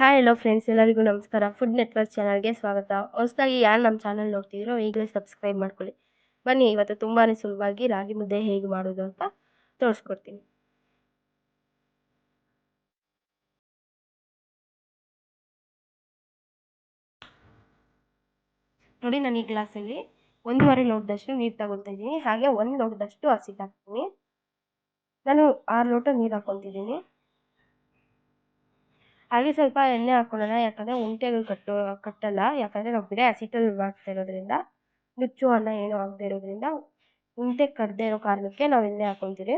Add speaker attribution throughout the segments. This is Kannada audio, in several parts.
Speaker 1: ಹಾಯ್ ಹಲೋ ಫ್ರೆಂಡ್ಸ್ ಎಲ್ಲರಿಗೂ ನಮಸ್ಕಾರ. ಫುಡ್ ನೆಟ್ವರ್ಕ್ ಚಾನಲ್ಗೆ ಸ್ವಾಗತ. ಹೊಸದಾಗಿ ಯಾರು ನಮ್ಮ ಚಾನಲ್ ನೋಡ್ತಿದ್ರೋ ಈಗಲೇ ಸಬ್ಸ್ಕ್ರೈಬ್ ಮಾಡ್ಕೊಳ್ಳಿ. ಬನ್ನಿ, ಇವತ್ತು ತುಂಬಾ ಸುಲಭವಾಗಿ ರಾಗಿ ಮುದ್ದೆ ಹೇಗೆ ಮಾಡೋದು ಅಂತ ತೋರಿಸ್ಕೊಡ್ತೀನಿ. ನೋಡಿ, ನಾನು ಈ ಗ್ಲಾಸಲ್ಲಿ ಒಂದೂವರೆ ಲೋಟದಷ್ಟು ನೀರು ತಗೊಳ್ತಾ ಇದ್ದೀನಿ. ಹಾಗೆ ಒಂದು ಲೋಟದಷ್ಟು ಹಸಿ ಹಾಕ್ತೀನಿ. ನಾನು ಆರು ಲೋಟ ನೀರು ಹಾಕ್ಕೊತಿದ್ದೀನಿ ಹಾಗೆ ಸ್ವಲ್ಪ ಎಣ್ಣೆ ಹಾಕ್ಕೊಳ್ಳೋಣ ಯಾಕಂದರೆ ಉಂಟೆಗಳು ಕಟ್ಟು, ಕಟ್ಟಲ್ಲ. ಯಾಕಂದರೆ ನಾವು ಬಿಡೇ ಹಸಿಟ್ಟಲ್ಲಿ ಮಾಡ್ತಾ ಇರೋದ್ರಿಂದ, ನುಚ್ಚು ಅನ್ನ ಏನೂ ಆಗದೆ ಇರೋದ್ರಿಂದ ಉಂಟೆ ಕರ್ದೇ ಇರೋ ಕಾರಣಕ್ಕೆ ನಾವು ಎಣ್ಣೆ ಹಾಕ್ಕೊತೀವಿ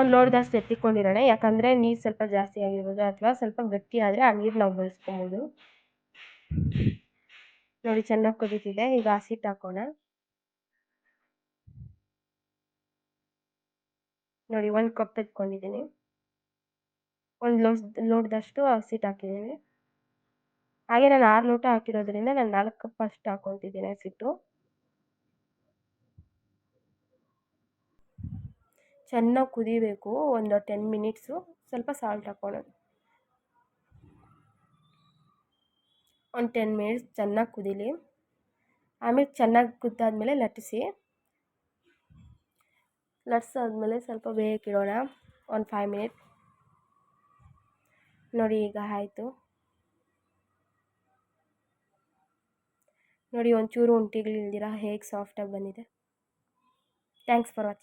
Speaker 1: ಒಂದು ಅಷ್ಟು ಎತ್ತಿಕೊಂಡಿರೋಣ ಯಾಕಂದರೆ ನೀರು ಸ್ವಲ್ಪ ಜಾಸ್ತಿ ಆಗಿರ್ಬೋದು ಅಥವಾ ಸ್ವಲ್ಪ ಗಟ್ಟಿ ಆದರೆ ಆ ನೀರು ನಾವು ಬಳಸ್ಕೊಬೋದು. ನೋಡಿ, ಚೆನ್ನಾಗಿ ಕುದೀತಿದೆ. ಈಗ ಹಸಿಟ್ಟು ಹಾಕೋಣ. ನೋಡಿ ಒಂದು ಕಪ್ ಎತ್ಕೊಂಡಿದ್ದೀನಿ ಒಂದು ಲೋಟ ಲೋಟದಷ್ಟು ಹಸಿಟ್ಟು ಹಾಕಿದ್ದೀನಿ ಹಾಗೆ ನಾನು ಆರು ಲೋಟ ಹಾಕಿರೋದ್ರಿಂದ ನಾನು ನಾಲ್ಕು ಕಪ್ ಅಷ್ಟು ಹಾಕ್ಕೊತಿದ್ದೀನಿ ಹಸಿಟ್ಟು ಚೆನ್ನಾಗಿ ಕುದಿಬೇಕು ಒಂದು ಟೆನ್ ಮಿನಿಟ್ಸು ಸ್ವಲ್ಪ ಸಾಲ್ಟ್ ಹಾಕ್ಕೊಳ್ಳೋಣ ಒಂದು ಟೆನ್ ಮಿನಿಟ್ಸ್ ಚೆನ್ನಾಗಿ ಕುದೀಲಿ ಆಮೇಲೆ ಚೆನ್ನಾಗಿ ಕುದ್ದಾದ್ಮೇಲೆ ಲಟ್ಟಿಸಿ ಲಟ್ಸಾದ್ಮೇಲೆ ಸ್ವಲ್ಪ ಬೇಯಕ್ಕಿಡೋಣ ಒಂದು ಫೈವ್ ಮಿನಿಟ್ ನೋಡಿ ಈಗ ಆಯಿತು. ನೋಡಿ ಒಂಚೂರು ಉಂಟಿಗಳಿಲ್ದಿರ ಹೇಗೆ ಸಾಫ್ಟಾಗಿ ಬಂದಿದೆ. Thanks for watching